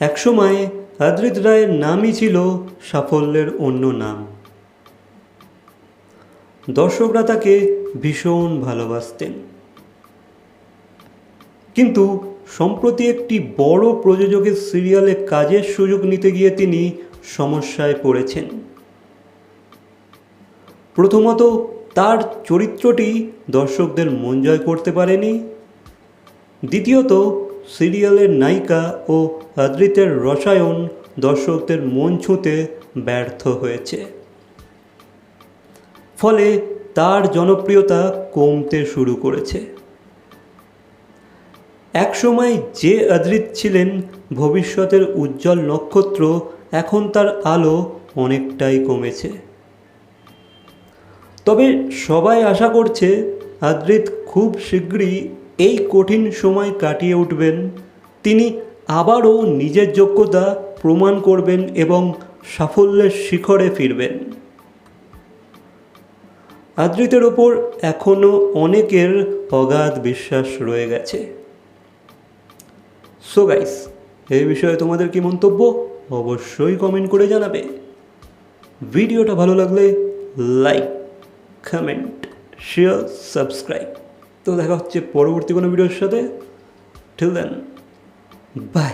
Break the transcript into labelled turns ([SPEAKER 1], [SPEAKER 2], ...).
[SPEAKER 1] একসময় অদ্রিত রায়ের নামই ছিল সাফল্যের অন্য নাম। দর্শকরা তাকে ভীষণ ভালোবাসতেন। কিন্তু সম্প্রতি একটি বড় প্রযোজকের সিরিয়ালে কাজের সুযোগ নিতে গিয়ে তিনি সমস্যায় পড়েছেন। প্রথমত তার চরিত্রটি দর্শকদের মন জয় করতে পারেনি। দ্বিতীয়ত সিরিয়ালের নায়িকা ও আদৃতের রসায়ন দর্শকদের মন ছুঁতে ব্যর্থ হয়েছে। ফলে তার জনপ্রিয়তা কমতে শুরু করেছে। একসময় যে অদৃত ছিলেন, ভবিষ্যতের উজ্জ্বল নক্ষত্র এখন তার আলো অনেকটাই কমেছে। তবে সবাই আশা করছে, আদৃত খুব শীঘ্রই এই কঠিন সময় কাটিয়ে উঠবেন। তিনি আবারও নিজের যোগ্যতা প্রমাণ করবেন এবং সাফল্যের শিখরে ফিরবেন। আদৃতের ওপর এখনও অনেকের অগাধ বিশ্বাস রয়ে গেছে। সো গাইস এই বিষয়ে তোমাদের কি মন্তব্য? অবশ্যই কমেন্ট করে জানাবে। ভিডিওটা ভালো লাগলে লাইক কমেন্ট শেয়ার সাবস্ক্রাইব তো দেখা হচ্ছে পরবর্তী কোনো ভিডিওর সাথে। ঠিক দেন বাই